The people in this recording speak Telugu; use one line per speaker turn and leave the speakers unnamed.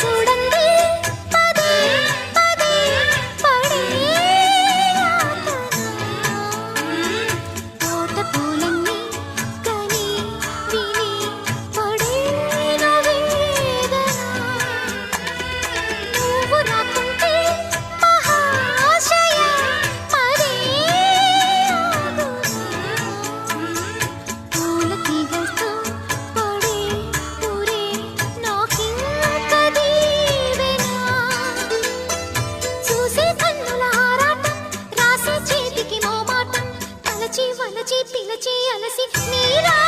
சுடந்த పిలిచి అలసి మీరా